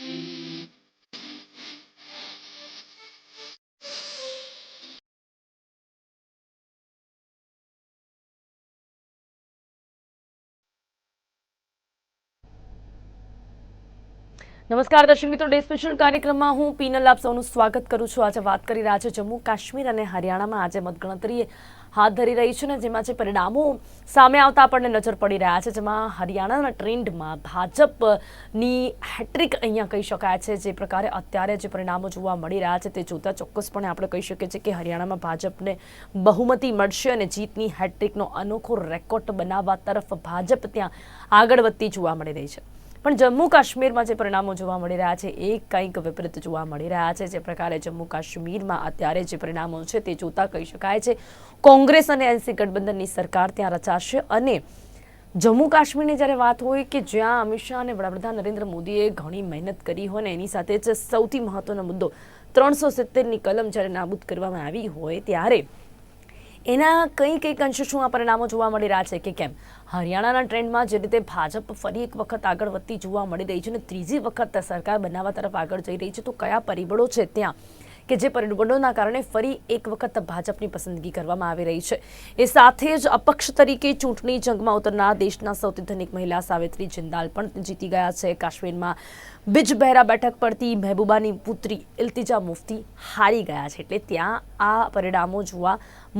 Mm-hmm. નમસ્કાર દર્શક મિત્રો, ડે સ્પેશિયલ કાર્યક્રમમાં હું પીનલ આપ સૌનું સ્વાગત કરું છું. આજે વાત કરી રહ્યા છે જમ્મુ કાશ્મીર અને હરિયાણામાં આજે મતગણતરી હાથ ધરી રહી છે ને, જેમાં જે પરિણામો સામે આવતા આપણને નજર પડી રહ્યા છે, જેમાં હરિયાણાના ટ્રેન્ડમાં ભાજપની હેટ્રિક અહીંયા કહી શકાય છે. જે પ્રકારે અત્યારે જે પરિણામો જોવા મળી રહ્યા છે, તે જોતા ચોક્કસપણે આપણે કહી શકીએ છીએ કે હરિયાણામાં ભાજપને બહુમતી મળશે અને જીતની હેટ્રિકનો અનોખો રેકોર્ડ બનાવવા તરફ ભાજપ ત્યાં આગળ વધતી જોવા મળી રહી છે. પણ જમ્મુ કાશ્મીરમાં જે પરિણામો જોવા મળી રહ્યા છે, એ કંઈક વિપરીત જોવા મળી રહ્યા છે. જે પ્રકારે જમ્મુ કાશ્મીરમાં અત્યારે જે પરિણામો છે તે જોતા કહી શકાય છે. કોંગ્રેસ અને એનસી ગઠબંધનની સરકાર ત્યાં રચાશે અને જમ્મુ કાશ્મીરની જ્યારે વાત હોય કે જ્યાં અમિત શાહ અને વડાપ્રધાન નરેન્દ્ર મોદીએ ઘણી મહેનત કરી હોય ને એની સાથે જ સૌથી મહત્વનો મુદ્દો ત્રણસો સિત્તેરની કલમ જ્યારે નાબૂદ કરવામાં આવી હોય ત્યારે એના કંઈ કંઈક અંશે શું આ પરિણામો જોવા મળી રહ્યા છે કે કેમ? હરિયાણાના ટ્રેન્ડમાં જે રીતે ભાજપ ફરી એક વખત આગળ વધતી જોવા મળી રહી છે અને ત્રીજી વખત સરકાર બનાવવા તરફ આગળ જઈ રહી છે, તો કયા પરિબળો છે ત્યાં? કે જે પરિબળોના કારણે ફરી એક વખત ભાજપની પસંદગી કરવામાં આવી રહી છે. એ સાથે જ અપક્ષ તરીકે ચૂંટણી જંગમાં ઉતરનાર દેશના સૌથી ધનિક મહિલા સાવિત્રી જિંદાલ પણ જીતી ગયા છે. કાશ્મીરમાં બિજબહેરા બેઠક પરથી મહેબૂબાની પુત્રી ઇલ્તિજા મુફતી હારી ગયા છે એટલે ત્યાં આ પરિણામો જોવા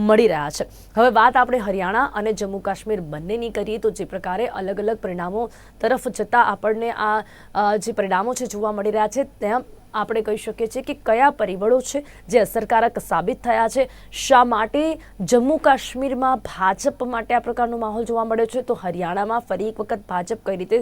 મળી રહ્યા છે. હવે વાત આપણે હરિયાણા અને જમ્મુ કાશ્મીર બંનેની કરીએ તો જે પ્રકારે અલગ અલગ પરિણામો તરફ જતાં આપણને આ જે પરિણામો છે જોવા મળી રહ્યા છે, ત્યાં આપણે કહી શકીએ છીએ કે કયા પરિબળો છે જે અસરકારક સાબિત થયા છે? શા માટે જમ્મુ કાશ્મીરમાં ભાજપ માટે આ પ્રકારનો માહોલ જોવા મળ્યો છે? તો હરિયાણામાં ફરી એક વખત ભાજપ કઈ રીતે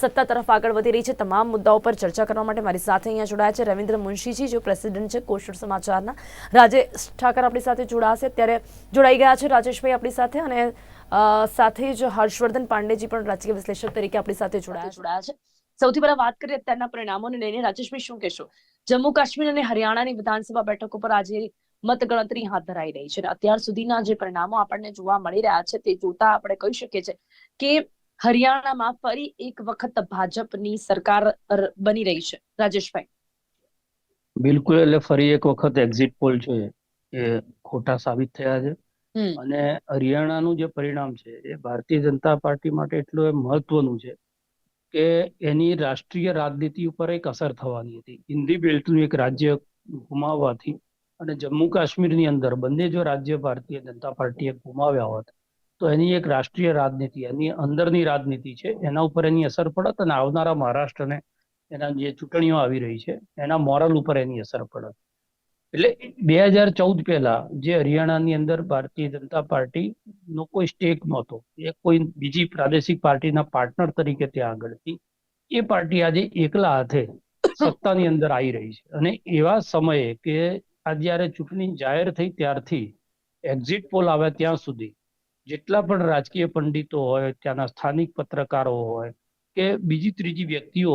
સત્તા તરફ આગળ વધી રહી છે? તમામ મુદ્દાઓ પર ચર્ચા કરવા માટે મારી સાથે અહીંયા જોડાયા છે રવિન્દ્ર મુનશીજી, જો પ્રેસિડેન્ટ છે કોશળ સમાચારના. રાજેશ ઠાકર આપણી સાથે જોડાશે ત્યારે જોડાઈ ગયા છે રાજેશભાઈ આપણી સાથે અને સાથે જ હર્ષવર્ધન પાંડેજી પણ રાજકીય વિશ્લેષક તરીકે આપણી સાથે જોડાયા જોડાયા છે. સૌથી પહેલા વાત કરીએ અત્યારના પરિણામોને લઈને. રાજેશભાઈ શું કહેશો? જમ્મુ કાશ્મીર અને હરિયાણાની વિધાનસભા બેઠકો પર આજે મતગણતરી હાથ ધરાઈ રહી છે. અત્યાર સુધીના જે પરિણામો આપણને જોવા મળી રહ્યા છે તે જોતા આપણે કહી શકીએ છીએ કે હરિયાણામાં ફરી એક વખત ભાજપની સરકાર બની રહી છે. રાજેશભાઈ. બિલકુલ એટલે ફરી એક વખત એક્ઝિટ પોલ છે એ ખોટા સાબિત થયા છે. અને હરિયાણાનું જે પરિણામ છે એ ભારતીય જનતા પાર્ટી માટે એટલું એ મહત્વનું છે કે એની રાષ્ટ્રીય રાજનીતિ ઉપર એક અસર થવાની હતી. હિન્દી બેલ્ટનું એક રાજ્ય ગુમાવવાથી અને જમ્મુ કાશ્મીરની અંદર બંને જો રાજ્ય ભારતીય જનતા પાર્ટીએ ગુમાવ્યા હોત, તો એની એક રાષ્ટ્રીય રાજનીતિ, એની અંદરની રાજનીતિ છે, એના ઉપર એની અસર પડત અને આવનારા મહારાષ્ટ્રને એના જે ચૂંટણીઓ આવી રહી છે, એના મોરલ ઉપર એની અસર પડત. એટલે બે હજાર ચૌદ પહેલા જે હરિયાણાની અંદર ભારતીય જનતા પાર્ટી નો કોઈ સ્ટેક નહોતો. એ કોઈ બીજી પ્રાદેશિક પાર્ટીના પાર્ટનર તરીકે ત્યાં આગળ હતી. એ પાર્ટી આજે એકલા હાથે સત્તાની અંદર આવી રહી છે. અને એવા સમયે કે આ જયારે ચૂંટણી જાહેર થઈ ત્યારથી એક્ઝિટ પોલ આવ્યા ત્યાં સુધી, જેટલા પણ રાજકીય પંડિતો હોય, ત્યાંના સ્થાનિક પત્રકારો હોય કે બીજી ત્રીજી વ્યક્તિઓ,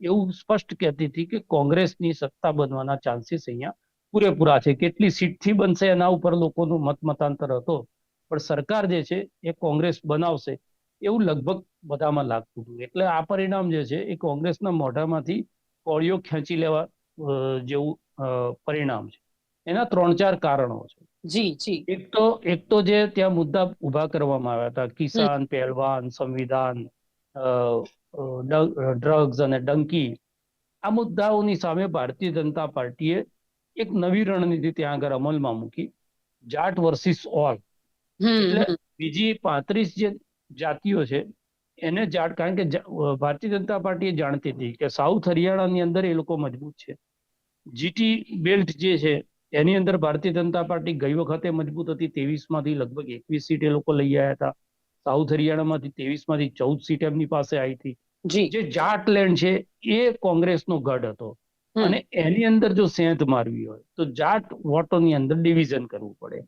એવું સ્પષ્ટ કહેતી હતી કે કોંગ્રેસની સત્તા બનવાના ચાન્સીસ અહીંયા પૂરેપૂરા છે. કેટલી સીટથી બનશે એના ઉપર લોકોનું મત મતાંતર હતો. પણ સરકાર જે છે એ કોંગ્રેસ બનાવશે એવું લગભગ બધામાં લાગતું હતું. એટલે આ પરિણામ જે છે એ કોંગ્રેસના મોઢામાંથી કોળીઓ ખેંચી લેવા જેવું પરિણામ છે. એના ત્રણ ચાર કારણો છે. જી જી. એક તો એક તો જે ત્યાં મુદ્દા ઊભા કરવામાં આવ્યા હતા. કિસાન પહેલવાન સંવિધાન ડ્રગ્સ અને ડંકી. આ મુદ્દાઓની સામે ભારતીય જનતા પાર્ટીએ એક નવી રણનીતિ ત્યાં આગળ અમલમાં મૂકી. Jat versus all. એટલે બીજી પાંત્રીસ જે જાતિઓ છે એને જાટ કારણ કે ભારતીય જનતા પાર્ટી જાણતી હતી કે સાઉથ હરિયાણાની અંદર એ લોકો મજબૂત છે. જીટી બેલ્ટ જે છે એની અંદર ભારતીય જનતા પાર્ટી ગઈ વખતે મજબૂત હતી. ત્રેવીસમાંથી લગભગ એકવીસ સીટ એ લોકો લઈ આવ્યા હતા. સાઉથ હરિયાણામાંથી ત્રેવીસમાંથી ચૌદ સીટ એમની પાસે આવી હતી. જે જાટ લેન્ડ છે એ કોંગ્રેસનો ગઢ હતો. અને એની અંદર જો સેંધ મારવી હોય તો જાટ વોટોની અંદર ડિવિઝન કરવું પડે.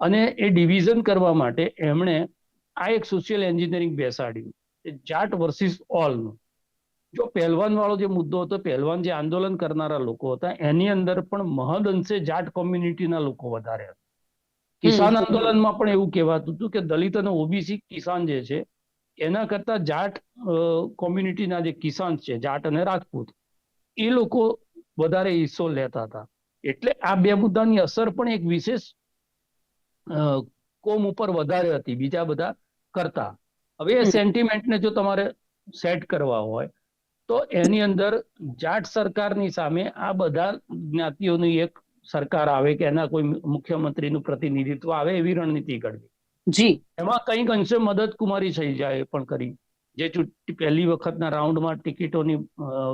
અને એ ડિવિઝન કરવા માટે એમણે આ એક સોશિયલ એન્જિનિયરિંગ બેસાડ્યું જાટ વર્સિસ ઓલનું. જો પહેલવાન વાળો જે મુદ્દો હતો પહેલવાન જે આંદોલન કરનારા લોકો હતા એની અંદર પણ મહદ અંશે જાટ કોમ્યુનિટીના લોકો વધારે હતા. કિસાન આંદોલનમાં પણ એવું કહેવાતું હતું કે દલિત અને ઓબીસી કિસાન જે છે એના કરતા જાટ કોમ્યુનિટીના જે કિસાન છે જાટ અને રાજપૂત એ લોકો વધારે હિસ્સો લેતા હતા. એટલે આ બે મુદ્દાની અસર પણ એક વિશેષ કોમ ઉપર વધારે હતી બીજા બધા કરતા. હવે એ સેન્ટિમેન્ટને જો તમારે સેટ કરવા હોય તો એની અંદર જાટ સરકારની સામે આ બધા જ્ઞાતિઓની એક સરકાર આવે કે એના કોઈ મુખ્યમંત્રીનું પ્રતિનિધિત્વ આવે એવી રણનીતિ ઘડવી. જી. એમાં કંઈક અંશે મદદ કુમારી શૈલજાએ પણ કરી. જે ચૂંટણી પહેલી વખતના રાઉન્ડમાં ટિકિટોની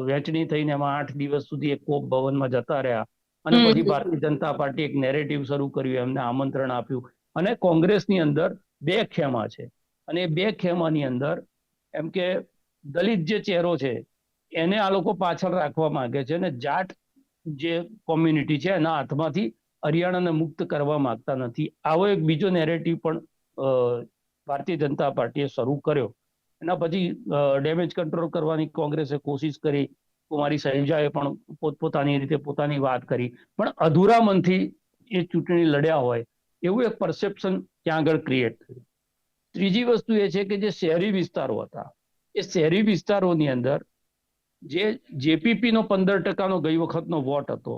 વહેંચણી થઈને એમાં આઠ દિવસ સુધી એક કોપ ભવનમાં જતા રહ્યા. અને પછી ભારતીય જનતા પાર્ટી એક નેરેટિવ શરૂ કર્યું એમને આમંત્રણ આપ્યું. અને કોંગ્રેસની અંદર બે ખેમા છે. અને એ બે ખેમાની અંદર એમ કે દલિત જે ચહેરો છે એને આ લોકો પાછળ રાખવા માંગે છે અને જાટ જે કોમ્યુનિટી છે એના હાથમાંથી હરિયાણાને મુક્ત કરવા માંગતા નથી. આવો એક બીજો નેરેટિવ પણ ભારતીય જનતા પાર્ટીએ શરૂ કર્યો. એના પછી ડેમેજ કંટ્રોલ કરવાની કોંગ્રેસે કોશિશ કરી. કુમારી શૈલજાએ પણ પોતપોતાની રીતે પોતાની વાત કરી. પણ અધૂરા મનથી એ ચૂંટણી લડ્યા હોય, એવું એક પરસેપ્શન ત્યાં આગળ ક્રિએટ થયું. ત્રીજી વસ્તુ એ છે કે જે શહેરી વિસ્તારો હતા, એ શહેરી વિસ્તારોની અંદર જે જેપીપી નો પંદર ટકાનો ગઈ વખતનો વોટ હતો,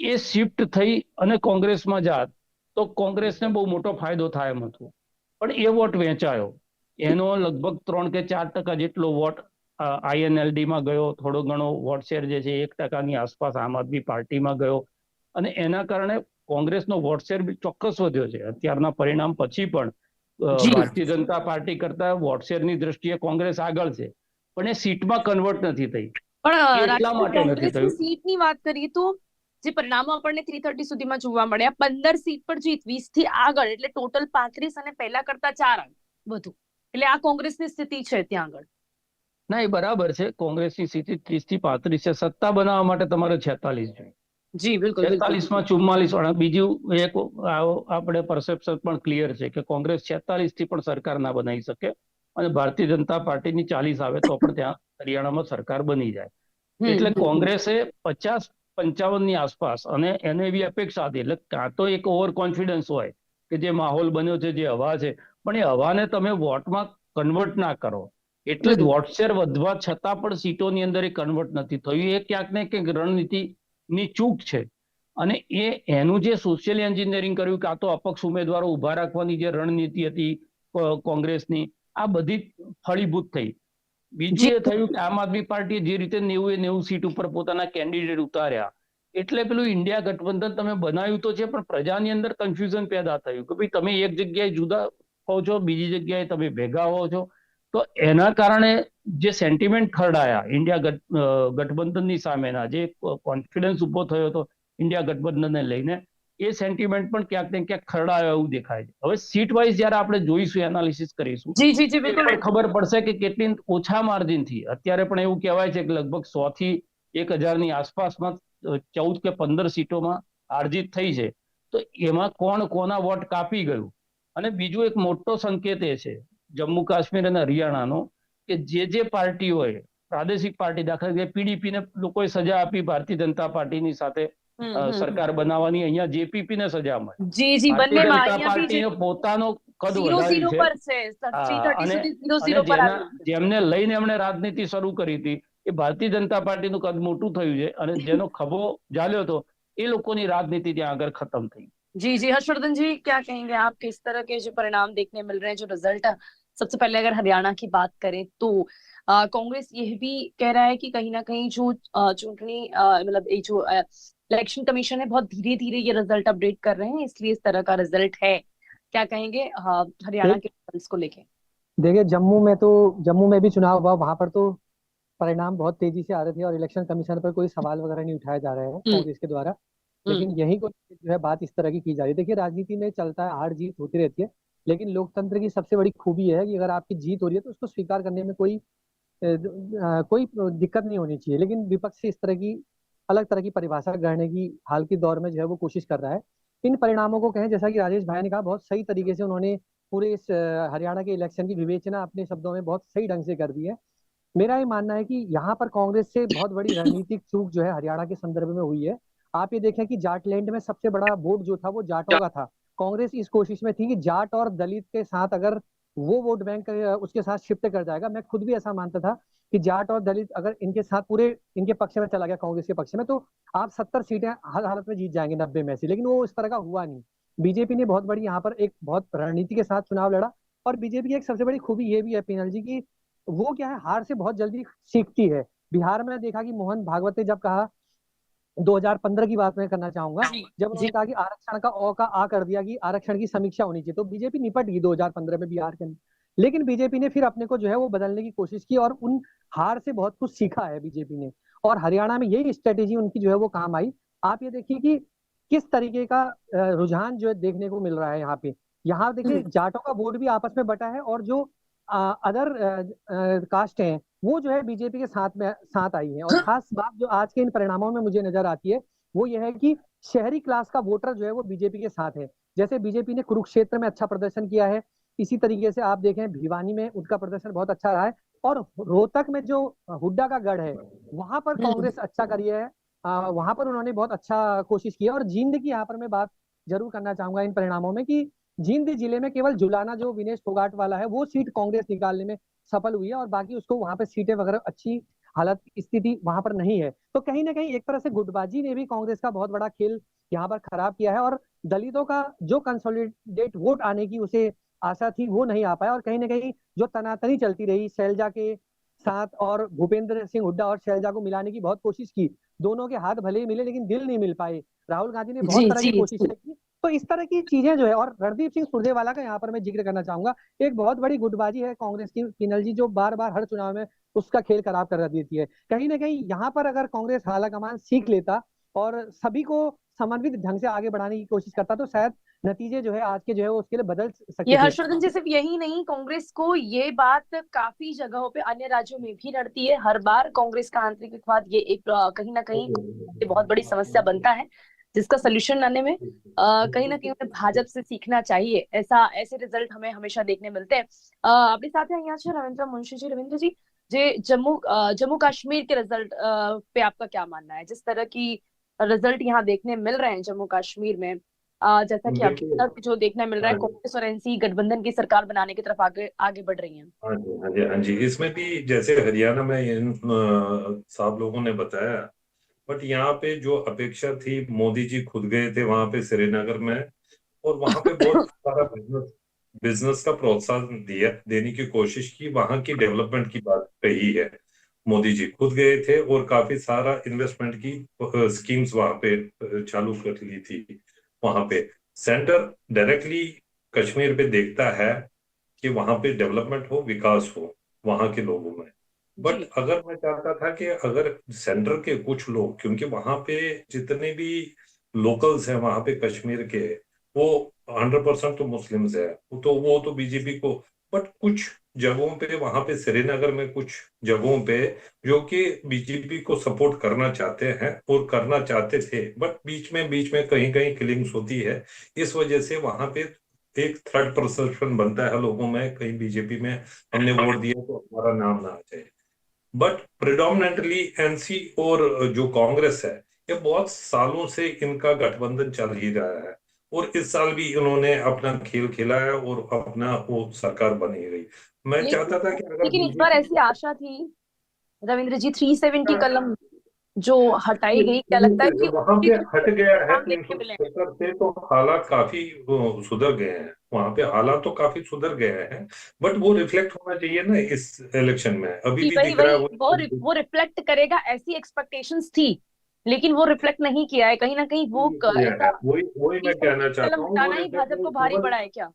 એ શિફ્ટ થઈ અને કોંગ્રેસમાં જાત, તો કોંગ્રેસને બહુ મોટો ફાયદો થાય એમ હતો. પણ એ વોટ વેચાયો. એનો લગભગ ત્રણ કે ચાર ટકા જેટલો વોટ આઈએનએલડીમાં ગયો થોડો ઘણો વોટ શેર જે છે એક ટકાની આસપાસ આમ આદમી પાર્ટીમાં ગયો. અને એના કારણે કોંગ્રેસનો વોટ શેર બી ચોક્કસ વધ્યો છે. અત્યારના પરિણામ પછી પણ ભારતીય જનતા પાર્ટી કરતા વોટ શેરની દ્રષ્ટિએ કોંગ્રેસ આગળ છે. પણ એ સીટમાં કન્વર્ટ નથી થઈ. પણ એટલા માટે નથી થયું. સીટની વાત કરીએ તો જે પરિણામો આપણને થ્રી થર્ટી સુધીમાં જોવા મળ્યા પંદર સીટ પર જીત વીસથી આગળ એટલે ટોટલ પાંત્રીસ અને પહેલા કરતા ચાર અંક વધુ. એટલે આ કોંગ્રેસની સ્થિતિ છે ત્યાં આગળ. ના એ બરાબર છે. કોંગ્રેસની સ્થિતિ ત્રીસથી પાંત્રીસ છે. સત્તા બનાવવા માટે તમારે છેતાલીસ જોઈએ. જી બિલકુલ છેતાલીસમાં ચુમ્માલીસ બીજું એક આપણે પરસેપ્શન પણ ક્લિયર છે કે કોંગ્રેસ છેતાલીસથી પણ સરકાર ના બનાવી શકે અને ભારતીય જનતા પાર્ટીની ચાલીસ આવે તો પણ ત્યાં હરિયાણામાં સરકાર બની જાય. એટલે કોંગ્રેસે પચાસ પંચાવનની આસપાસ અને એને એવી અપેક્ષા હતી. એટલે કાં તો એક ઓવર કોન્ફિડન્સ હોય કે જે માહોલ બન્યો છે જે હવા છે પણ એ હવાને તમે વોટમાં કન્વર્ટ ના કરો. એટલે જ વોટ શેર વધવા છતાં પણ સીટોની અંદર એ કન્વર્ટ નથી થયું. એ ક્યાંક ને ક્યાંક રણનીતિની ચૂક છે. અને એ એનું જે સોશિયલ એન્જિનિયરિંગ કર્યું કાં તો અપક્ષ ઉમેદવારો ઊભા રાખવાની જે રણનીતિ હતી કોંગ્રેસની આ બધી ફળીભૂત થઈ. બીજું એ થયું કે આમ આદમી પાર્ટીએ જે રીતે નેવું એ નેવું સીટ ઉપર પોતાના કેન્ડિડેટ ઉતાર્યા. એટલે પેલું ઇન્ડિયા ગઠબંધન તમે બનાવ્યું તો છે પણ પ્રજાની અંદર કન્ફ્યુઝન પેદા થયું કે ભાઈ તમે એક જગ્યાએ જુદા હો છો બીજી જગ્યાએ તમે ભેગા હો છો તો એના કારણે જે સેન્ટિમેન્ટ ખરડાયા ઇન્ડિયા ગઠ- ગઠબંધનની સામેના જે કોન્ફિડન્સ ઊભો થયો હતો ઇન્ડિયા ગઠબંધનને લઈને એ સેન્ટિમેન્ટ પણ ક્યાંક ને ક્યાંક ખરડાયો એવું દેખાય છે. હવે સીટ વાઇઝ જયારે આપણે જોઈશું એનાલિસિસ કરીશું જી જી જી બિલકુલ. ખબર પડશે કે કેટલી ઓછા માર્જિનથી અત્યારે પણ એવું કહેવાય છે કે લગભગ સો થી એક હજારની આસપાસમાં ચૌદ કે પંદર સીટોમાં આર્જિત થઈ છે. તો એમાં કોણ કોના વોટ કાપી ગયું? અને બીજું એક મોટો સંકેત એ છે જમ્મુ કાશ્મીર અને હરિયાણાનો કે જે જે પાર્ટીઓએ પ્રાદેશિક પાર્ટી દાખલા તરીકે પીડીપી ને લોકોએ સજા આપી ભારતીય જનતા પાર્ટીની સાથે સરકાર બનાવવાની અહીંયા જેપીપી ને સજા મળી. જી અહીંયા પોતાનો કદ વધાર્યું છે. જેમને લઈને એમણે રાજનીતિ શરૂ કરી હતી એ ભારતીય જનતા પાર્ટીનું કદ મોટું થયું છે અને જેનો ખભો ઝાલ્યો હતો એ લોકોની રાજનીતિ ત્યાં આગળ ખતમ થઈ. जी जी हर्षवर्धन जी क्या कहेंगे आप? किस तरह के जो परिणाम देखने मिल रहे हैं जो रिज़ल्ट है सबसे पहले अगर हरियाणा की बात करें तो कांग्रेस यह भी कह रहा है कि कहीं ना कहीं जो चुनावी मतलब ये जो इलेक्शन कमीशन है बहुत धीरे धीरे ये रिज़ल्ट अपडेट कर रहे हैं इसलिए इस तरह का रिज़ल्ट है। क्या कहेंगे? हरियाणा के रिज़ल्ट को लेके। देखिए जम्मू में तो जम्मू में भी चुनाव हुआ वहाँ पर तो परिणाम बहुत तेज़ी से आ रहे थे और इलेक्शन कमीशन पर कोई सवाल वगैरह नहीं उठाए जा रहे हैं कांग्रेस के द्वारा। लेकिन यही को जो है बात इस तरह की की जा रही है। देखिए राजनीति में चलता है हार जीत होती रहती है लेकिन लोकतंत्र की सबसे बड़ी खूबी है कि अगर आपकी जीत हो रही है तो उसको स्वीकार करने में कोई कोई दिक्कत नहीं होनी चाहिए। लेकिन विपक्ष से इस तरह की अलग तरह की परिभाषा करने की हाल के दौर में जो है वो कोशिश कर रहा है। इन परिणामों को कहें जैसा कि राजेश भाई ने कहा बहुत सही तरीके से उन्होंने पूरे इस हरियाणा के इलेक्शन की विवेचना अपने शब्दों में बहुत सही ढंग से कर दी है। मेरा ये मानना है कि यहाँ पर कांग्रेस से बहुत बड़ी रणनीतिक चूक जो है हरियाणा के संदर्भ में हुई है। आप ये देखें कि जाटलैंड में सबसे बड़ा वोट जो था वो जाटों का था। कांग्रेस इस कोशिश में थी कि जाट और दलित के साथ अगर वो वोट बैंक, उसके साथ शिफ्ट कर जाएगा, मैं खुद भी ऐसा मानता था कि जाट और दलित अगर इनके साथ पूरे, इनके पक्ष में चला गया कांग्रेस के पक्ष में तो आप सत्तर सीटें हर हालत में जीत जाएँगे नब्बे में से। लेकिन वो इस तरह का हुआ नहीं। बीजेपी ने बहुत बड़ी यहाँ पर एक बहुत रणनीति के साथ चुनाव लड़ा और बीजेपी की एक सबसे बड़ी खूबी ये भी है पीनल जी की वो क्या है, हार से बहुत जल्दी सीखती है। बिहार में देखा कि मोहन भागवत ने जब कहा 2015 की बात मैं करना चाहूँगा जब उन्होंने कहा कि आरक्षण का औ का आ कर दिया कि आरक्षण की समीक्षा होनी चाहिए तो बीजेपी निपट गई 2015 में बिहार के अंदर। लेकिन बीजेपी ने फिर अपने को जो है वो बदलने की कोशिश की और उन हार से बहुत कुछ सीखा है बीजेपी ने। और हरियाणा में यही स्ट्रेटेजी उनकी जो है वो काम आई। आप ये देखिए कि किस तरीके का रुझान जो है देखने को मिल रहा है यहाँ पे। यहाँ देखिए हम्म। जाटों का वोट भी आपस में बटा है और जो अदर कास्ट हैं वो जो है बीजेपी के साथ में साथ आई है। और खास बात जो आज के इन परिणामों में मुझे नज़र आती है वो ये है कि शहरी क्लास का वोटर जो है वो बीजेपी के साथ है। जैसे बीजेपी ने कुरुक्षेत्र में अच्छा प्रदर्शन किया है इसी तरीके से आप देखें भिवानी में उनका प्रदर्शन बहुत अच्छा रहा है। और रोहतक में जो हुड्डा का गढ़ है वहाँ पर हम्म। कांग्रेस अच्छा करी है। आ, वहाँ पर उन्होंने बहुत अच्छा कोशिश की है। और जींद की यहाँ पर मैं बात ज़रूर करना चाहूँगा इन परिणामों में कि जींद ज़िले में केवल जुलाना जो विनेश फोगाट वाला है वो सीट कांग्रेस निकालने में सफल हुई है और बाकी उसको वहाँ पे सीटें वगैरह अच्छी हालत स्थिति वहाँ पर नहीं है। तो कहीं ना कहीं एक तरह से गुटबाजी ने भी कांग्रेस का बहुत बड़ा खेल यहाँ पर खराब किया है और दलितों का जो कंसोलिडेट वोट आने की उसे आशा थी वो नहीं आ पाया और कहीं ना कहीं जो तनातनी चलती रही शैलजा के साथ और भूपेंद्र सिंह हुड्डा और शैलजा को मिलाने की बहुत कोशिश की। दोनों के हाथ भले ही मिले लेकिन दिल नहीं मिल पाए। राहुल गांधी ने बहुत तरह की कोशिशें की तो इस तरह की चीज़ें जो है और रणदीप सिंह सुरजेवाला का यहाँ पर मैं ज़िक्र करना चाहूँगा। एक बहुत बड़ी गुटबाजी है कांग्रेस की किनल जी जो बार बार हर चुनाव में उसका खेल खराब कर देती है। कहीं ना कहीं यहाँ पर अगर कांग्रेस हाला कमान सीख लेता और सभी को समन्वित ढंग से आगे बढ़ाने की कोशिश करता तो शायद नतीजे जो है आज के जो है वो उसके लिए बदल सकते ये हर्षवर्धन जी सिर्फ़ यही नहीं कांग्रेस को ये बात काफ़ी जगहों पे अन्य राज्यों में भी लड़ती है। हर बार कांग्रेस का आंतरिक विवाद ये एक कहीं ना कहीं बहुत बड़ी समस्या बनता है। जिसका सोल्यूशन लाने में कहीं ना कहीं उन्हें भाजपा से सीखना चाहिए। ऐसा ऐसे रिज़ल्ट हमें हमेशा देखने मिलते हैं। अपने साथ हैं यहाँ रविंद्र मुंशी जी रविंद्र जी जे जम्मू जम्मू कश्मीर के रिज़ल्ट पे आपका क्या मानना है? जिस तरह की रिज़ल्ट यहाँ देखने मिल रहे हैं जम्मू कश्मीर में जैसा कि आप तक जो देखने मिल रहा है हाँ कांग्रेस और एनसी गठबंधन की सरकार बनाने की तरफ़ आगे आगे बढ़ रही है। हाँ, हाँ जी हाँ जी इसमें भी जैसे हरियाणा में इन साहब लोगों ने बताया बट यहाँ पे जो अपेक्षा थी मोदी जी खुद गए थे वहाँ पे श्रीनगर में और वहाँ पे बहुत सारा बिज़नेस बिज़नेस का प्रोत्साहन दिया देने की कोशिश की। वहाँ की डेवलपमेंट की बात कही है। मोदी जी खुद गए थे और काफ़ी सारा इन्वेस्टमेंट की स्कीम्स वहाँ पे चालू कर ली थी वहाँ पे। सेंटर डायरेक्टली कश्मीर पे देखता है कि वहाँ पे डेवलपमेंट हो विकास हो वहाँ के लोगों में। बट अगर मैं चाहता था कि अगर सेंटर के कुछ लोग क्योंकि वहाँ पे जितने भी लोकल्स हैं वहाँ पे कश्मीर के वो हंड्रेड परसेंट तो मुस्लिम्स है। तो वो तो बीजेपी को बट कुछ जगहों पे वहाँ पे श्रीनगर में कुछ जगहों पे जो कि बीजेपी को सपोर्ट करना चाहते हैं और करना चाहते थे बट बीच में बीच में कहीं कहीं किलिंग्स होती है। इस वजह से वहाँ पे एक थर्ड परसेप्शन बनता है लोगों में कहीं बीजेपी में हमने वोट दिया तो हमारा नाम ना आ जाए। बट प्रिडोमिनेंटली एनसी और जो कांग्रेस है ये बहुत सालों से इनका गठबंधन चल ही रहा है। और इस साल भी इन्होंने अपना खेल खेला है और अपना वो सरकार बनी रही। मैं चाहता था कि अगर लेकिन इस बार ऐसी आशा थी? रविंद्र जी थ्री सेवेंटी कलम जो हटाई गई क्या लगता है कि वहाँ पे हट गया है तीन सौ से तो हालात काफ़ी सुधर गए हैं। वहाँ पे हालात तो काफ़ी सुधर गए हैं बट वो रिफ्लेक्ट होना चाहिए ना इस इलेक्शन में। अभी भी दिख रहा है वो वो रिफ्लेक्ट करेगा ऐसी एक्सपेक्टेशंस थी लेकिन वो रिफ्लेक्ट नहीं किया है कहीं ना कहीं वो वही वही मैं कहना चाहता हूँ भाजपा को भारी पड़ा है क्या?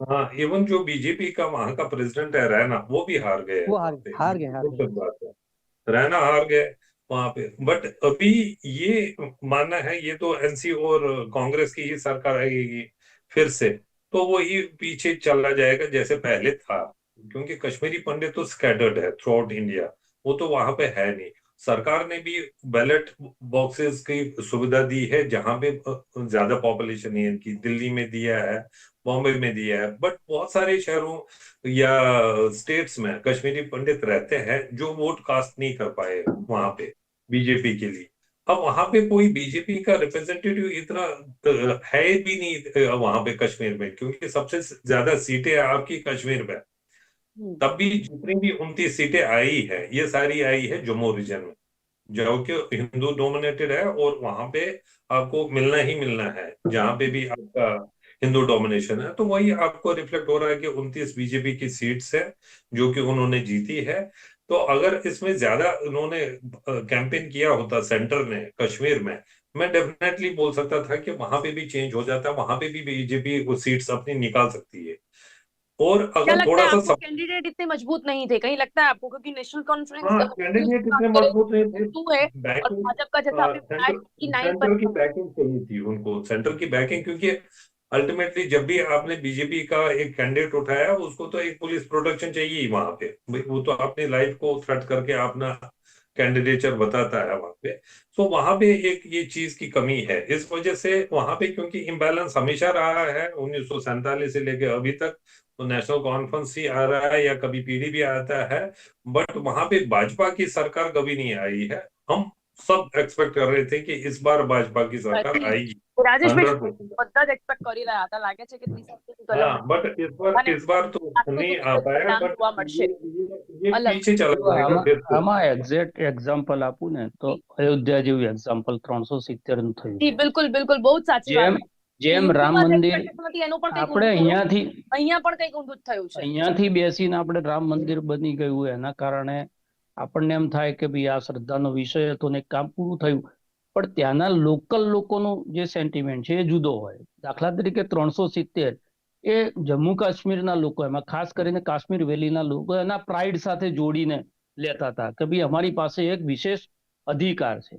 हाँ इवन जो बीजेपी का वहाँ का प्रेसिडेंट है रैना वो भी हार गए वो हार गए हार गए। है। रैना हार गए वहाँ पे। बट अभी ये मानना है, ये तो एनसी और कांग्रेस की ही सरकार आएगी फिर से तो वही पीछे चला जाएगा जैसे पहले था। क्योंकि कश्मीरी पंडित तो स्कैटर्ड है थ्रू आउट इंडिया वो तो वहाँ पे है नहीं। सरकार ने भी बैलेट बॉक्सेस की सुविधा दी है, जहाँ पे ज़्यादा पॉपुलेशन है इनकी, दिल्ली में दिया है। बॉम्बे में दिया है। बट बहुत सारे शहरों या स्टेट्स में कश्मीरी पंडित रहते हैं जो वोट कास्ट नहीं कर पाए वहाँ पे बीजेपी के लिए। अब वहाँ पे कोई बीजेपी का रिप्रेजेंटेटिव इतना है भी नहीं वहाँ पे कश्मीर में क्योंकि सबसे ज़्यादा सीटें आपकी कश्मीर में। हम्म, तब भी जितनी भी उनतीस सीटें आई है ये सारी आई है जम्मू रीजन में। जो कि हिंदू डोमिनेटेड है और वहाँ पे आपको मिलना ही मिलना है जहाँ पे भी आपका हिंदू डोमिनेशन है। तो वही आपको रिफ्लेक्ट हो रहा है कि उनतीस बीजेपी की सीट्स है जो कि उन्होंने जीती है। तो अगर इसमें ज़्यादा उन्होंने कैंपेन किया होता सेंटर ने कश्मीर में मैं डेफिनेटली बोल सकता था कि वहाँ पे भी चेंज हो जाता वहाँ पे भी बीजेपी वो सीट्स अपनी निकाल सकती है। और अगर थोड़ा सा सब कैंडिडेट इतने मज़बूत नहीं थे? कहीं लगता है आपको? क्योंकि नेशनल हाँ कॉन्फ्रेंस कैंडिडेट इतने मज़बूत नहीं थे। है और भाजपा का जैसा आपने बताया कि नाइन सेंटर की बैकिंग चाहिए थी उनको। सेंटर की बैकिंग क्योंकि अल्टीमेटली जब भी आपने बीजेपी का एक कैंडिडेट उठाया, उसको तो एक पुलिस प्रोटेक्शन चाहिए ही वहाँ पे। वो तो अपनी लाइफ को थ्रेट करके अपना कैंडिडेचर बताता है वहाँ पे। तो वहाँ पे एक ये चीज़ की कमी है। इस वजह से वहाँ पे क्योंकि इम्बैलेंस हमेशा रहा है, उन्नीस से लेके अभी तक तो नेशनल कॉन्फ्रेंस ही आ रहा है या कभी पीढ़ी पीडीपी आता है बट वहाँ पे भाजपा की सरकार कभी नहीं आई है। हम सब एक्सपेक्ट कर रहे थे कि इस बार भाजपा की सरकार आएगी। राजेश બધા એક્ઝામ્પલ આપું ને તો અયોધ્યા જેવું એક્ઝામ્પલ ત્રણસો સિત્તેરનું થયું જી બિલકુલ બિલકુલ બહુ સાચી વાત જેમ રામ મંદિર આપણે અહીંયાથી અહીંયા પણ કંઈક ઊંધું થયું છે. અહીંયાથી બેસીને આપણે રામ મંદિર બની ગયું એના કારણે આપણને એમ થાય કે ભાઈ આ શ્રદ્ધાનો વિષય હતો ને કામ પૂરું થયું. પણ ત્યાંના લોકલ લોકોનો જે સેન્ટિમેન્ટ છે એ જુદો હોય. દાખલા તરીકે ત્રણસો સિત્તેર એ જમ્મુ કાશ્મીરના લોકો, એમાં ખાસ કરીને કાશ્મીર વેલીના લોકો એના પ્રાઇડ સાથે જોડીને લેતા હતા કે ભાઈ અમારી પાસે એક વિશેષ અધિકાર છે.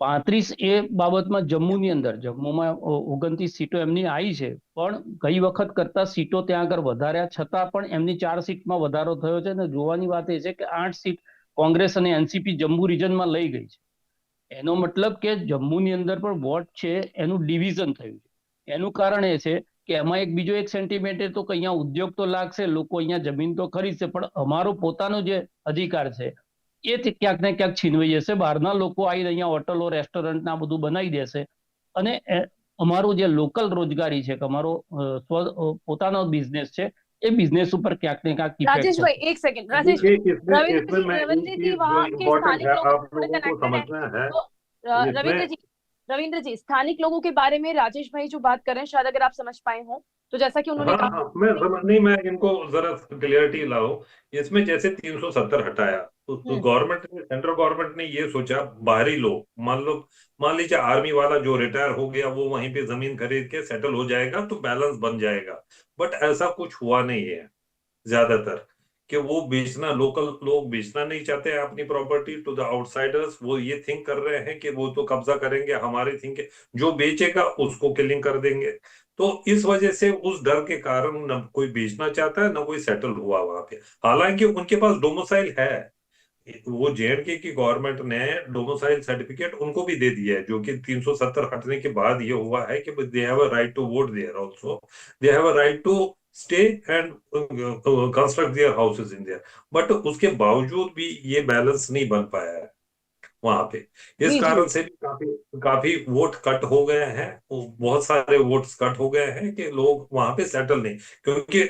પાંત્રીસ એ બાબતમાં જમ્મુની અંદર, જમ્મુમાં ઓગણત્રીસ સીટો એમની આવી છે, પણ ગઈ વખત કરતા સીટો ત્યાં આગળ વધાર્યા, છતાં પણ એમની ચાર સીટમાં વધારો થયો છે અને જોવાની વાત એ છે કે આઠ સીટ કોંગ્રેસ અને એનસીપી જમ્મુ રિજનમાં લઈ ગઈ છે. એનો મતલબ કે જમ્મુની અંદર પણ વોટ છે, એનું ડિવિઝન થયું છે. એનું કારણ એ છે કે એમાં એક બીજો એક સેન્ટિમેન્ટ તો અહીંયા ઉદ્યોગ તો લાગશે, લોકો અહીંયા જમીન તો ખરીદશે, પણ અમારો પોતાનો જે અધિકાર છે, એ ક્યાંક ને ક્યાંક છીનવાઈ જશે. બહારના લોકો આવીને અહીંયા હોટલો રેસ્ટોરન્ટ ના બધું બનાવી દેશે. અને અમારું જે લોકલ રોજગારી છે, કે અમારો પોતાનો બિઝનેસ છે એ બિઝનેસ ઉપર ક્યાંક ને ક્યાંક ઇફેક્ટ राजेश भाई एक सेकंड राजेश देखिए, इसमें रविंद्र इसमें जी- मैं रविंद्र एक जी चीज वहाँ जो के इम्पोर्टेंट स्थानिक है लोगों आप को लोगों को connected है। समझना है तो अ, इसमें- रविंद्र जी रविंद्र जी स्थानिक लोगों के बारे में राजेश भाई जो बात कर रहे हैं शायद अगर आप समझ पाए हो तो जैसा कि उन्होंने हाँ कहा हाँ मैं समझ नहीं मैं इनको जरा क्लियरिटी लाओ इसमें जैसे 370 हटाया तो हम्म। गवर्नमेंट ने सेंट्रल गवर्नमेंट ने ये सोचा बाहरी लोग मान लो मान लीजिए आर्मी वाला जो रिटायर हो गया वो वहीं पे जमीन खरीद के सेटल हो जाएगा तो बैलेंस बन जाएगा बट ऐसा कुछ हुआ नहीं है ज़्यादातर कि वो बेचना लोकल लोग बेचना नहीं चाहते हैं अपनी प्रॉपर्टी टू द आउटसाइडर्स वो ये थिंक कर रहे हैं कि वो तो कब्जा करेंगे, हमारे थिंक जो बेचेगा, उसको किलिंग कर देंगे। तो इस वजह से उस डर के कारण न कोई बेचना चाहता है, न कोई सेटल हुआ वहाँ पे। हालाँकि उनके पास डोमोसाइल है। वो जेएनके की गवर्नमेंट ने डोमिसाइल सर्टिफिकेट उनको भी दे दिया है जो कि 370 हटने के बाद ये हुआ है कि they have a right to vote there also they have a right to stay and construct their houses in there but उसके बावजूद भी ये बैलेंस नहीं बन पाया है वहाँ पे। इस कारण से भी काफ़ी काफ़ी वोट कट हो गए हैं। बहुत सारे वोट्स कट हो गए हैं कि लोग वहाँ पे सेटल नहीं क्योंकि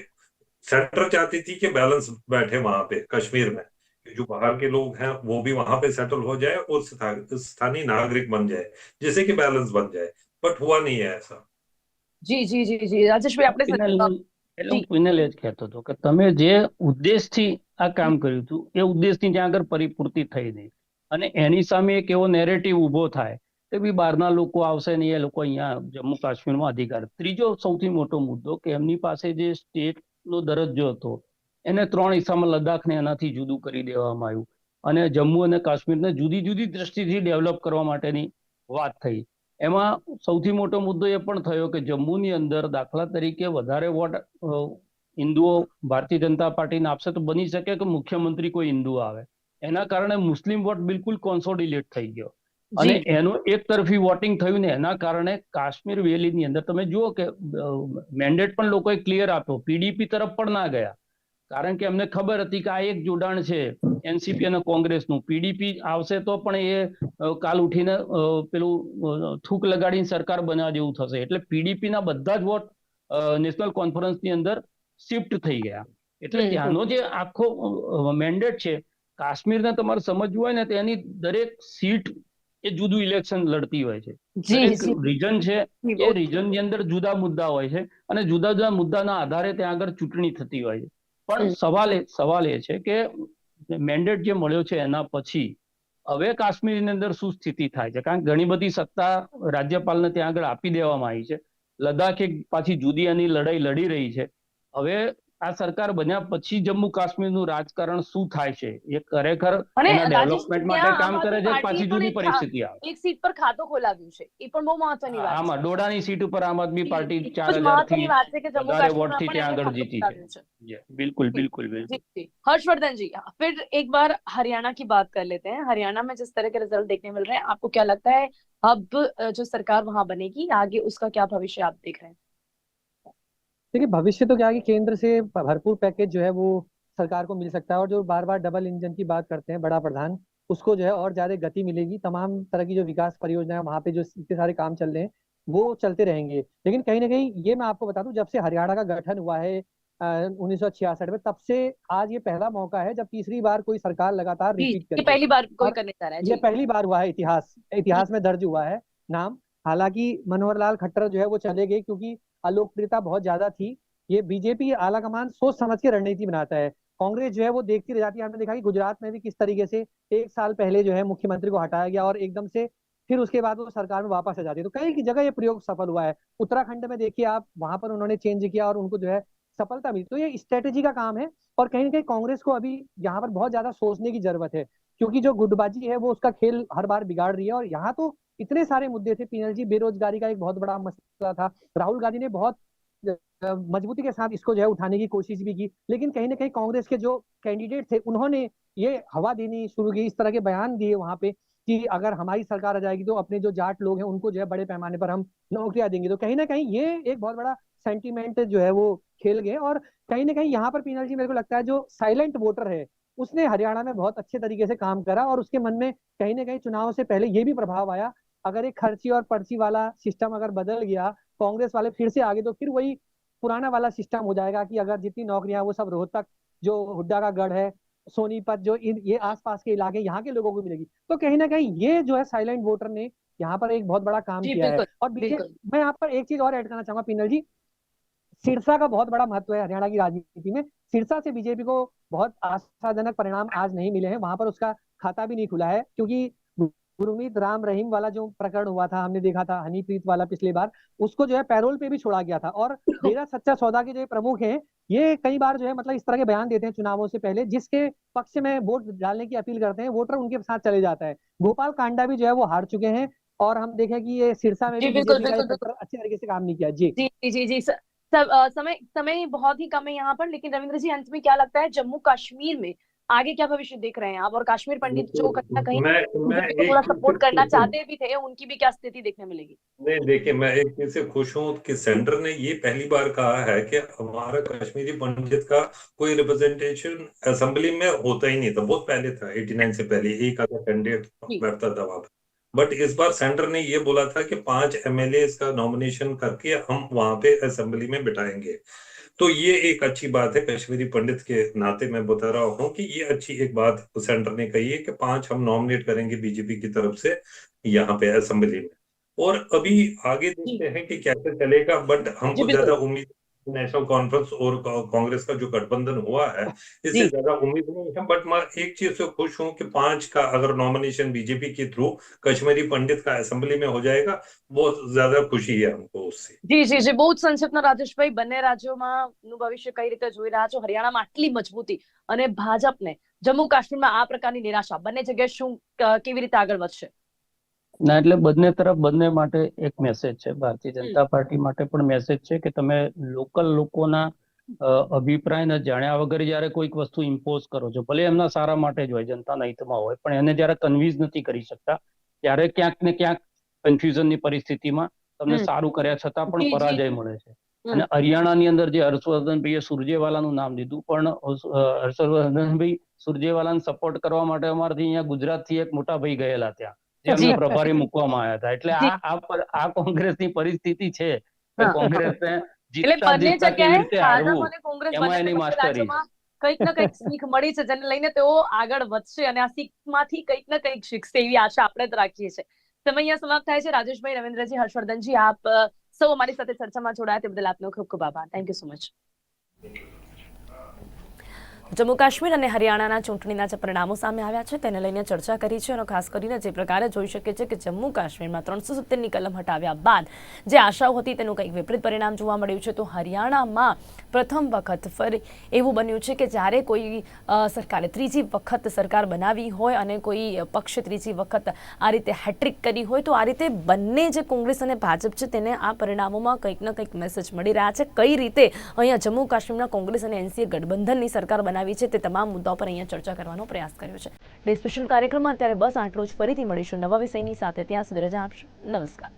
सेंटर चाहती थी कि बैलेंस बैठे वहाँ पे कश्मीर में। जो बाहर के लोग हैं वो भी वहां पे सेटल हो जाए और स्था- स्थानीय नागरिक बन जाए जिससे कि बैलेंस बन जाए बट हुआ नहीं है ऐसा जी जी जी जी राजेश भाई આપણે પિનલ સર- એટલે હું પિનલ એ જ કહેતો હતો કે તમે જે ઉદ્દેશથી આ કામ કર્યું હતું એ ઉદ્દેશની ત્યાં આગળ પરિપૂર્તિ થઈ નહીં અને એની સામે એક એવો નેરેટિવ ઊભો થાય કે ભઈ બહારના લોકો આવશે ને એ લોકો અહીંયા જમ્મુ કાશ્મીરમાં અધિકાર ત્રીજો સૌથી મોટો મુદ્દો કે એમની પાસે જે સ્ટેટ નો દરજ્જો હતો એને ત્રણ હિસ્સામાં લદ્દાખને એનાથી જુદું કરી દેવામાં આવ્યું. અને જમ્મુ અને કાશ્મીરને જુદી જુદી દ્રષ્ટિથી ડેવલપ કરવા માટેની વાત થઈ. એમાં સૌથી મોટો મુદ્દો એ પણ થયો કે જમ્મુની અંદર દાખલા તરીકે વધારે વોટ હિન્દુઓ ભારતીય જનતા પાર્ટીને આપશે તો બની શકે કે મુખ્યમંત્રી કોઈ હિન્દુ આવે. એના કારણે મુસ્લિમ વોટ બિલકુલ કોન્સોડિલેટ થઈ ગયો. અને એનું એક તરફી વોટિંગ થયું ને એના કારણે કાશ્મીર વેલીની અંદર તમે જુઓ કે મેન્ડેટ પણ લોકોએ ક્લિયર આપ્યો. પીડીપી તરફ પણ ના ગયા. કારણ કે એમને ખબર હતી કે આ એક જોડાણ છે એનસીપી અને કોંગ્રેસનું. પીડીપી આવશે તો પણ એ કાલ ઉઠીને પેલું થૂક લગાડીને સરકાર બનાવવા જેવું થશે. એટલે પીડીપીના બધા જ વોટ નેશનલ કોન્ફરન્સની અંદર શિફ્ટ થઈ ગયા. એટલે. ત્યાંનો જે આખો મેન્ડેટ છે કાશ્મીરને તમારે સમજવું હોય ને તો એની દરેક સીટ એ જુદું ઇલેક્શન લડતી હોય છે. રીજન છે એ રીજનની અંદર જુદા મુદ્દા હોય છે અને જુદા જુદા મુદ્દાના આધારે ત્યાં આગળ ચૂંટણી થતી હોય છે. પણ સવાલ એ સવાલ એ છે કે મેન્ડેટ જે મળ્યો છે એના પછી હવે કાશ્મીરની અંદર શું સ્થિતિ થાય છે? કારણ કે ઘણી બધી સત્તા રાજ્યપાલને ત્યાં આગળ આપી દેવામાં આવી છે. લદ્દાખ એક પાછી જુદી એની લડાઈ લડી રહી છે. હવે આ સરકાર બન્યા પછી જમ્મુ કાશ્મીરનું રાજકારણ શું થાય છે એ ખરેખર અને એના રાજેશ, ડેવલપમેન્ટ માટે ત્યાં કામ આમ કરે આદમી છે કે પાછી પાર્ટીએ જુદી પણ એક પરિસ્થિતિ આવે એક સીટ પર ખાતું ખોલાવ્યું છે એ પણ બહુ મહત્વની વાત આમાં છે ડોડાની સીટ ઉપર આમ આદમી પાર્ટી એ ચાર ખૂબ જ હજાર મહત્વની થી વાત છે કે જમ્મુ વધારે કાશ્મીરમાં વોટથી પણ ત્યાં એમણે આગળ જીતી ખાતું છે ખોલાવ્યું છે बिल्कुल बिल्कुल बिल्कुल जी जी हर्षवर्धन जी फिर एक बार हरियाणा की बात कर लेते हैं हरियाणा में जिस तरह के रिजल्ट देखने मिल रहे हैं आपको क्या लगता है अब अ, जो सरकार वहां बनेगी आगे उसका क्या भविष्य आप देख रहे हैं देखिए भविष्य तो क्या है कि केंद्र से भरपूर पैकेज जो है वो सरकार को मिल सकता है और जो बार बार डबल इंजन की बात करते हैं बड़ा प्रधान उसको जो है और ज़्यादा गति मिलेगी। तमाम तरह की जो विकास परियोजनाएँ वहाँ पे जो इतने सारे काम चल रहे हैं वो चलते रहेंगे। लेकिन कहीं ना कहीं ये मैं आपको बता दूँ जब से हरियाणा का गठन हुआ है उन्नीस सौ छियासठ में तब से आज ये पहला मौका है जब तीसरी बार कोई सरकार लगातार रिपीट कर पहली बार कोई करने जा रहा है ये पहली बार हुआ है इतिहास इतिहास में दर्ज हुआ है नाम। हालाँकि मनोहर लाल खट्टर जो है वो चले गए क्योंकि अलोकप्रियता बहुत ज़्यादा थी। ये बीजेपी आला कमान सोच समझ के रणनीति बनाता है। कांग्रेस जो है वो देखती रह जाती है। हमने देखा कि गुजरात में भी किस तरीके से एक साल पहले जो है मुख्यमंत्री को हटाया गया और एकदम से फिर उसके बाद वो सरकार में वापस आ जाती है। तो कई जगह ये प्रयोग सफल हुआ है। उत्तराखंड में देखिए आप, वहाँ पर उन्होंने चेंज किया और उनको जो है सफलता मिली। तो ये स्ट्रेटेजी का काम है और कहीं ना कहीं कांग्रेस को अभी यहाँ पर बहुत ज़्यादा सोचने की ज़रूरत है। क्योंकि जो गुटबाजी है वो उसका खेल हर बार बिगाड़ रही है और यहाँ तो इतने सारे मुद्दे थे। पीनल जी, बेरोजगारी का एक बहुत बड़ा मसला था। राहुल गांधी ने बहुत मजबूती के साथ इसको जो है उठाने की कोशिश भी की। लेकिन कहीं ना कहीं कांग्रेस के जो कैंडिडेट थे, उन्होंने ये हवा देनी शुरू की, इस तरह के बयान दिए वहाँ पे कि अगर हमारी सरकार आ जाएगी तो अपने जो जाट लोग हैं, उनको जो है बड़े पैमाने पर हम नौकरियाँ देंगे। तो कहीं ना कहीं ये एक बहुत बड़ा सेंटिमेंट जो है वो खेल गए। और कहीं ना कहीं यहाँ पर पीनल जी, मेरे को लगता है जो साइलेंट वोटर है, उसने हरियाणा में बहुत अच्छे तरीके से काम करा और उसके मन में कहीं ना कहीं चुनाव से पहले ये भी प्रभाव आया अगर एक खर्ची और पर्ची वाला सिस्टम अगर बदल गया कांग्रेस वाले फिर से आगे तो फिर वही पुराना वाला सिस्टम हो जाएगा कि अगर जितनी नौकरियाँ वो सब रोहतक जो हुड्डा का गढ़ है सोनीपत जो इन ये आसपास के इलाके यहाँ के लोगों को मिलेगी। तो कहीं ना कहीं ये जो है साइलेंट वोटर ने यहाँ पर एक बहुत बड़ा काम किया है। और मैं यहाँ पर एक चीज़ और ऐड करना चाहूँगा पिनल जी। सिरसा का बहुत बड़ा महत्व है हरियाणा की राजनीति में। सिरसा से बीजेपी को बहुत आशाजनक परिणाम आज नहीं मिले हैं वहाँ पर उसका खाता भी नहीं खुला है क्योंकि गुरमीत राम रहीम वाला जो प्रकरण हुआ था हमने देखा था हनीप्रीत वाला पिछली बार उसको जो है पैरोल पे भी छोड़ा गया था। और मेरा सच्चा सौदा के जो प्रमुख हैं ये कई बार जो है मतलब इस तरह के बयान देते हैं चुनावों से पहले जिसके पक्ष में वोट डालने की अपील करते हैं वोटर उनके साथ चले जाता है। गोपाल कांडा भी जो है वो हार चुके हैं और हम देखें कि ये सिरसा में भी बिल्कुल, बिल्कुल, अच्छे तरीके से काम नहीं किया। जी। जी जी जी जी सब समय समय बहुत ही कम है यहाँ पर लेकिन रविंद्र जी अंत में क्या लगता है? जम्मू कश्मीर में आगे क्या भविष्य देख रहे हैं आप? और कश्मीर पंडित जो कहीं ना कहीं थोड़ा सपोर्ट करना चाहते भी थे उनकी भी क्या स्थिति देखने मिलेगी? नहीं देखिए मैं एक चीज़ से खुश हूँ कि सेंटर ने ये पहली बार कहा है कि हमारा कश्मीरी पंडित का कोई रिप्रेजेंटेशन असेंबली में होता ही नहीं था बहुत पहले था 89 से पहले एक आधा कैंडिडेट बैठता था वहाँ बट इस बार सेंटर ने ये बोला था कि पाँच एमएलए का नॉमिनेशन करके हम वहाँ पे असेंबली में बिठाएँगे। तो ये एक अच्छी बात है कश्मीरी पंडित के नाते मैं बता रहा हूँ कि ये अच्छी एक बात सेंटर ने कही है कि पाँच हम नॉमिनेट करेंगे बीजेपी की तरफ़ से यहाँ पे असेंबली में। और अभी आगे देखते हैं कि कैसे चलेगा बट हमको ज़्यादा उम्मीद नेशनल कॉन्फ्रेंस और का- कांग्रेस का जो गठबंधन हुआ है जी। इससे ज्यादा उम्मीद नहीं है बट मैं एक चीज से खुश हूँ कि पांच का अगर नॉमिनेशन बीजेपी के थ्रू कश्मीरी पंडित का असेंबली में हो जाएगा बहुत ज्यादा खुशी है हमको उससे જી જી જી બહુ જ સંક્ષિપ્તમાં રાજેશભાઈ બંને રાજ્યોમાં નું ભવિષ્ય કઈ રીતે જોઈ રહ્યા છો હરિયાણામાં આટલી મજબૂતી અને ભાજપને જમ્મુ કાશ્મીરમાં આ પ્રકારની નિરાશા બંને જગ્યાએ શું અ, કેવી રીતે આગળ વધશે ના એટલે બંને તરફ બંને માટે એક મેસેજ છે. ભારતીય જનતા પાર્ટી માટે પણ મેસેજ છે કે તમે લોકલ લોકોના અભિપ્રાય અભિપ્રાયને જાણ્યા વગર જ્યારે કોઈક વસ્તુ ઇમ્પોઝ કરો છો ભલે એમના સારા માટે જ હોય જનતાના હિતમાં હોય પણ એને જ્યારે કન્વિન્સ નથી કરી શકતા ત્યારે ક્યાંક ને ક્યાંક કન્ફ્યુઝનની પરિસ્થિતિમાં તમને સારું કર્યા છતાં પણ પરાજય મળે છે. અને અને હરિયાણાની અંદર જે હર્ષવર્ધનભાઈએ સુરજેવાલાનું નામ લીધું પણ હર્ષવર્ધનભાઈ સુરજેવાલાને સપોર્ટ કરવા માટે અમારાથી અહીંયા ગુજરાતથી એક મોટા ભાઈ ગયેલા ત્યાં. જેમને જી. પ્રભારી મૂકવામાં આવ્યા હતા એટલે જી. આ આ કોંગ્રેસની પરિસ્થિતિ છે. કોંગ્રેસને જીતતા જીતતા કેવી રીતે હારવું કોંગ્રેસ એમાં એની માસ્ટરી. કંઈક ને કંઈક શીખ મળી છે જેને લઈને તેઓ આગળ વધશે અને આ શીખમાંથી કંઈક ને કંઈક શીખશે એવી આશા આપણે તો રાખીએ છીએ સમય અહીંયા સમાપ્ત થાય છે રાજેશભાઈ રવિન્દ્રજી હર્ષવર્ધનજી આપ સૌ અમારી સાથે ચર્ચામાં જોડાયા તે બદલ આપનો ખૂબ ખૂબ આભાર thank you so much Jammu Kashmir અને હરિયાણાના ચૂંટણીના જે પરિણામો સામે આવ્યા છે, તેને લઈને ચર્ચા કરી છે અને ખાસ કરીને જે પ્રકારે જોઈ શકે છે કે જમ્મુ કાશ્મીરમાં ત્રણસો સિત્તેરની કલમ હટાવ્યા બાદ જે આશાઓ હતી તેનું કંઈક વિપરીત પરિણામ જોવા મળ્યું છે. તો હરિયાણામાં પ્રથમ વખત ફરી એવું બન્યું છે કે જ્યારે કોઈ સરકારે ત્રીજી વખત સરકાર બનાવી હોય અને કોઈ પક્ષે ત્રીજી વખત આ રીતે હેટ્રિક કરી હોય, તો આ રીતે બંને જે કોંગ્રેસ અને ભાજપ છે તેને આ પરિણામોમાં કંઈક ને કંઈક મેસેજ મળી રહ્યા છે. કઈ રીતે અહીંયા જમ્મુ કાશ્મીરમાં કોંગ્રેસ અને એનસીએ ગઠબંધનની સરકાર બનાવી છે તે તમામ મુદ્દાઓ પર અહીંયા ચર્ચા કરવાનો પ્રયાસ કર્યો છે. ડે સ્પેશિયલ કાર્યક્રમમાં અત્યારે બસ આટલું જ. ફરીથી મળીશું નવા વિષયની સાથે. ત્યાં સુધી રજા આપશો. નમસ્કાર.